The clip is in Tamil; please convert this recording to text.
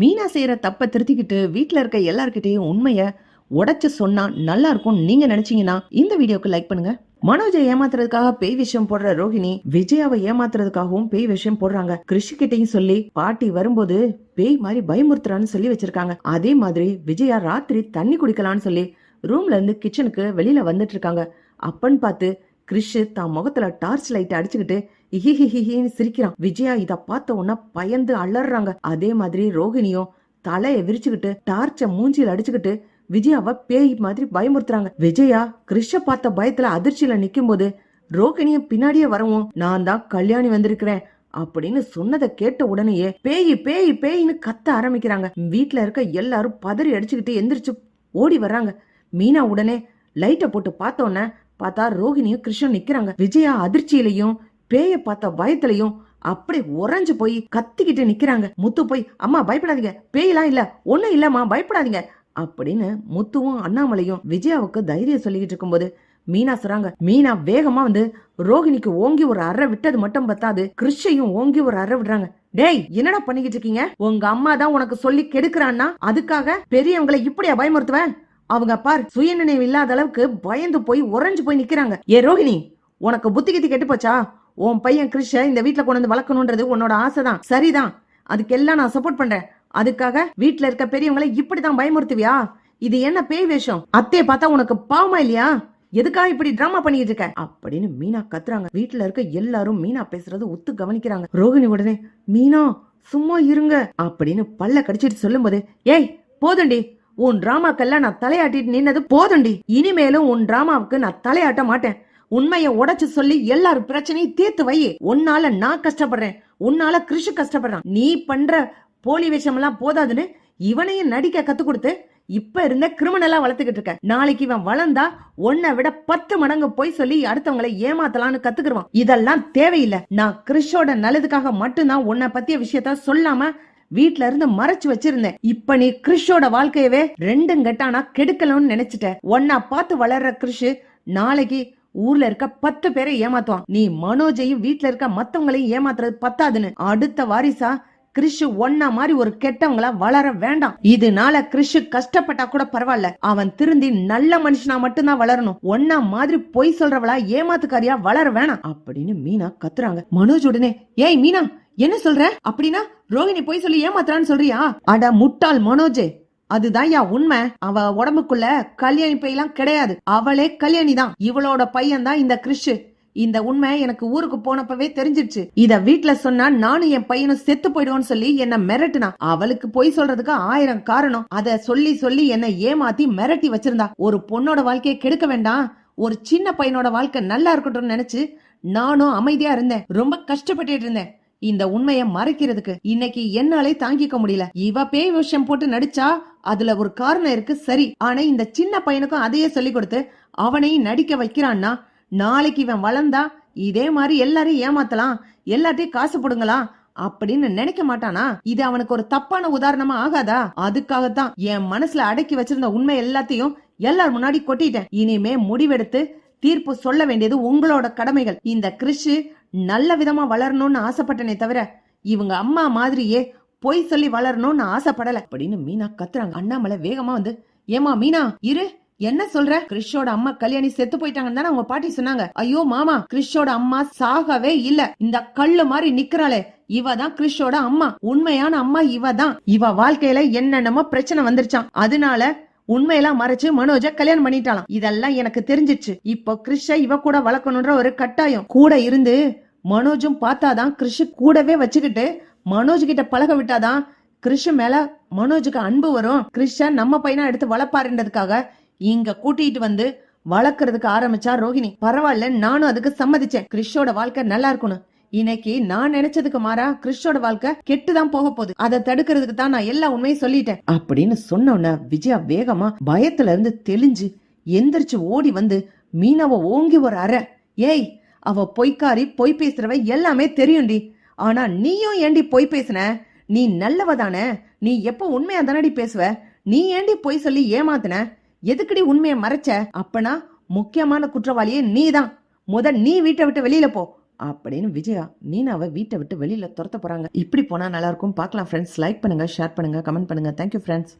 மீனா செய்கிற தப்பை திருத்திக்கிட்டு வீட்டில் இருக்க எல்லார்கிட்டேயும் உண்மையை உடச்சி சொன்னா நல்லா இருக்கும் நீங்கள் நினச்சிங்கன்னா இந்த வீடியோக்கு லைக் பண்ணுங்க. மனோஜை ஏமாத்துறதுக்காக பேய் விஷயம் போடுற ரோஹிணி விஜயாவை ஏமாத்துறதுக்காகவும் பேய் விஷயம் போடுறாங்க. கிருஷி கிட்டையும் சொல்லி பாட்டி வரும்போது பேய் மாதிரி பயமுறுத்துறான்னு சொல்லி வச்சிருக்காங்க. அதே மாதிரி விஜயா ராத்திரி தண்ணி குடிக்கலான்னு சொல்லி ரூம்ல இருந்து கிச்சனுக்கு வெளியில வந்துட்டு இருக்காங்க. அப்பன்னு பார்த்து கிறிஷ் தான் முகத்துல டார்ச் லைட் அடிச்சுக்கிட்டு இஹிஹிஹின்னு சிரிக்கிறான். விஜயா இத பார்த்த உடனே பயந்து அலறாங்க. அதே மாதிரி ரோகிணியும் தலைய விரிச்சுக்கிட்டு டார்ச்ச மூஞ்சியில் அடிச்சுக்கிட்டு விஜயாவை பேய் மாதிரி பயமுறுத்துறாங்க. விஜயா கிறிஷ பார்த்த பயத்துல அதிர்ச்சியில நிக்கும்போது ரோகிணியும் பின்னாடியே வரவும் நான் தான் கல்யாணி வந்திருக்கிறேன் அப்படின்னு சொன்னதை கேட்ட உடனேயே பேய் பேய் பேயின்னு கத்த ஆரம்பிக்கிறாங்க. வீட்டுல இருக்க எல்லாரும் பதறி அடிச்சுக்கிட்டு எந்திரிச்சு ஓடி வர்றாங்க. மீனா உடனே லைட்டை போட்டு பார்த்தோன்னே பார்த்தா ரோகிணியும் கிருஷ்ணன் நிக்கிறாங்க. விஜயா அதிர்ச்சியிலையும் பேய பார்த்த பயத்திலையும் அப்படி உறைஞ்சு போய் கத்திக்கிட்டு நிக்கிறாங்க. முத்து போய் அம்மா பயப்படாதீங்க. பேயெல்லாம் இல்ல. ஒண்ணும் இல்லம்மா. பயப்படாதீங்க. அப்படின்னு முத்துவும் அண்ணாமலையும் விஜயாவுக்கு தைரியம் சொல்லிக்கிட்டு இருக்கும்போது மீனா சொல்றாங்க மீனா வேகமா வந்து ரோகிணிக்கு ஓங்கி ஒரு அறை விட்டது மட்டும் பத்தாது. கிருஷ்ணையும் ஓங்கி ஒரு அறை விடுறாங்க. டேய் என்னடா பண்ணிக்கிட்டு இருக்கீங்க? உங்க அம்மா தான் உனக்கு சொல்லி கெடுக்கிறான்னா அதுக்காக பெரியவங்களை இப்படியா பயமுறுத்துவேன் அவங்க பார் சுயநினைவு இல்லாத அளவுக்கு பயந்து போய் உறைஞ்சு போய் நிக்கிறாங்க. ஏ ரோஹிணி உனக்கு புத்தி கித்தி கெட்டு போச்சா? உன் பையன் கிருஷ இந்த வீட்டுல கொண்டு வந்து வளர்க்கணுன்றது உன்னோட ஆசைதான். சரிதான். அதுக்கெல்லாம் நான் சப்போர்ட் பண்றேன். அதுக்காக வீட்டுல இருக்க பெரியவங்களை இப்படிதான் பயமுறுத்துவியா? இது என்ன பேய் வேஷம்? அத்தைய பார்த்தா உனக்கு பாவமா இல்லையா? எதுக்காக இப்படி டிராமா பண்ணிட்டு இருக்க? அப்படின்னு மீனா கத்துறாங்க. வீட்டுல இருக்க எல்லாரும் மீனா பேசுறது ஒத்து கவனிக்கிறாங்க. ரோகிணி உடனே மீனா சும்மா இருங்க. அப்படின்னு பல்ல கடிச்சிட்டு சொல்லும்போது ஏய் போதுண்டி உன் டிராமாக்கெல்லாம் நான் தலையாட்டிட்டு நின்னது போதுண்டி இனிமேலும் உன் டிராமாவுக்கு நான் தலையாட்ட மாட்டேன். உண்மையை உடைச்சு சொல்லி எல்லார் பிரச்சனையும் தீர்த்து வை. உன்னால நான் கஷ்டப்படுறேன். உன்னால கிருஷி கஷ்டப்படுறான். நீ பண்ற போலி வேஷம் எல்லாம் போதாதுன்னு இவனையும் நடிக்க கத்து கொடுத்து இப்ப இருந்த கிரிமினலா வளர்த்துக்கிட்டு இருக்க. நாளைக்கு இவன் வளர்ந்தா உன்னை விட பத்து மடங்கு போய் சொல்லி அடுத்தவங்களை ஏமாத்தலாம்னு கத்துக்கிடுவான் இதெல்லாம் தேவையில்லை. நான் கிறிஷோட நல்லதுக்காக மட்டும்தான் உன்னை பத்திய விஷயத்த சொல்லாம வீட்ல இருந்து மறைச்சு வச்சிருந்தேன். இப்ப நீ கிறிஷோட வாழ்க்கையவே ரெண்டும் கெட்டானா கெடுக்கலன்னு நினைச்சிட்ட. ஒன்னா பார்த்து வளர்ற கிறிஷ் நாளைக்கு ஊர்ல இருக்க பத்து பேரை ஏமாத்துவான். நீ மனோஜையும் வீட்ல இருக்க மத்தவங்களையும் ஏமாத்துறது பத்தாதுன்னு. அடுத்த வாரிசா கிறிஷ் ஒன்னா மாதிரி ஒரு கெட்டவங்களா வளர வேண்டாம். இதனால கிறிஷ் கஷ்டப்பட்டா கூட பரவாயில்ல. அவன் திருந்தி நல்ல மனுஷனா மட்டும்தான் வளரணும். ஒன்னா மாதிரி பொய் சொல்றவளா ஏமாத்துக்காரியா வளர வேணாம். அப்படின்னு மீனா கத்துறாங்க. மனோஜ் உடனே ஏய் மீனா என்ன சொல்ற? அப்படின்னா ரோகிணி போய் சொல்லி ஏமாத்துறான்னு சொல்றியா? அட முட்டாள் மனோஜே அதுதான் யா உண்மை. அவ உடம்புக்குள்ள கல்யாணி பையெல்லாம் கிடையாது. அவளே கல்யாணி தான் இவளோட பையன் தான் இந்த கிறிஷ். இந்த உண்மை எனக்கு ஊருக்கு போனப்பவே தெரிஞ்சிருச்சு. இத வீட்டுல சொன்னா நானும் என் பையனும் செத்து போயிடுவோம்னு சொல்லி என்ன மிரட்டுனா. அவளுக்கு பொய் சொல்றதுக்கு ஆயிரம் காரணம். அத சொல்லி சொல்லி என்ன ஏமாத்தி மிரட்டி வச்சிருந்தா. ஒரு பொண்ணோட வாழ்க்கையை கெடுக்க வேண்டாம். ஒரு சின்ன பையனோட வாழ்க்கை நல்லா இருக்கட்டும்னு நினைச்சு நானும் அமைதியா இருந்தேன். ரொம்ப கஷ்டப்பட்டுட்டு இருந்தேன். இந்த உண்மையை மறைக்கிறதுக்கு இன்னைக்கு என்னாலே தாங்கிக்க முடியல. இவ பேய் விஷயம் போட்டு நடிச்சா அதுல ஒரு காரணம் இருக்கு சரி. ஆனா இந்த சின்ன பையனுக்கும் அதையே சொல்லி கொடுத்து அவனையும் நடிக்க வைக்கிறான்னா நாளைக்கு இவன் வளர்ந்தா இதே மாதிரி எல்லாரையும் ஏமாத்தலாம் எல்லாத்தையும் காசு போடுங்களாம் அப்படின்னு நினைக்க மாட்டானா? இது அவனுக்கு ஒரு தப்பான உதாரணமா ஆகாதா? அதுக்காகத்தான் என் மனசுல அடக்கி வச்சிருந்த உண்மை எல்லாத்தையும் எல்லார் முன்னாடி கொட்டிட்டேன். இனிமே முடிவெடுத்து தீர்ப்பு சொல்ல வேண்டியது உங்களோட கடமைகள். இந்த கிறிஷு நல்ல விதமா வளரணும்னு ஆசைப்பட்டனே தவிர இவங்க அம்மா மாதிரியே பொய் சொல்லி வளரணும்னு ஆசைப்படல. அப்படின்னு மீனா கத்துறாங்க. அண்ணாமலை வேகமா வந்து ஏமா மீனா இரு. என்ன சொல்ற? கிறிஷோட அம்மா கல்யாணி செத்து போயிட்டாங்கன்னு தானே அவங்க பாட்டி சொன்னாங்க. ஐயோ மாமா கிறிஷோட அம்மா சாகவே இல்ல. இந்த கல்லு மாதிரி நிக்கிறாளே. இவ தான் கிறிஷோட அம்மா. உண்மையான அம்மா இவ தான். இவ வாழ்க்கையில என்னென்னமோ பிரச்சனை வந்துருச்சான் அதனால உண்மையெல்லாம் மறைச்சு மனோஜ கல்யாணம் பண்ணிட்டாலாம் இதெல்லாம் எனக்கு தெரிஞ்சிச்சு. இப்போ கிறிஷ இவ கூட வளர்க்கணுன்ற ஒரு கட்டாயம். கூட இருந்து மனோஜும் பார்த்தாதான் கிறிஷ் கூடவே வச்சுக்கிட்டு மனோஜ் கிட்ட பழக விட்டாதான் கிறிஷ் மேல மனோஜுக்கு அன்பு வரும். கிறிஷ நம்ம பையனா எடுத்து வளர்ப்பாருன்றதுக்காக இங்க கூட்டிட்டு வந்து வளர்க்கறதுக்கு ஆரம்பிச்சா ரோஹிணி. பரவாயில்ல நானும் அதுக்கு சம்மதிச்சேன். கிறிஷோட வாழ்க்கை நல்லா இருக்கணும். இன்னைக்கு நான் நினைச்சதுக்கு மாறா கிறிஸ்டோட வாழ்க்கை கெட்டுதான் போக போகுது. அதை தடுக்கிறதுக்கு தான் நான் எல்லா உண்மையும் சொல்லிட்டேன். அப்படின்னு சொன்னோன்ன விஜயா வேகமா பயத்துல இருந்து தெளிஞ்சு எந்திரிச்சு ஓடி வந்து மீனாவை ஓங்கி ஒரு அறை. ஏய் அவ பொய்க்காரி பொய் பேசுறவ எல்லாமே தெரியும்டி. ஆனா நீயும் ஏண்டி பொய் பேசுன? நீ நல்லவ தானே? நீ எப்ப உண்மையா தானடி பேசுவ? நீ ஏண்டி பொய் சொல்லி ஏமாத்துன? எதுக்குடி உண்மையை மறைச்ச? அப்பனா முக்கியமான குற்றவாளியே நீதான். முத நீ வீட்டை விட்டு வெளியில போ. அப்படின்னு விஜயா மீனாவை வீட்டை விட்டு வெளியில் துரத்த போறாங்க. இப்படி போனால் நல்லாயிருக்கும் பார்க்கலாம் ஃப்ரெண்ட்ஸ் லைக் பண்ணுங்கள் ஷேர் பண்ணுங்கள் கமெண்ட் பண்ணுங்க. Thank you friends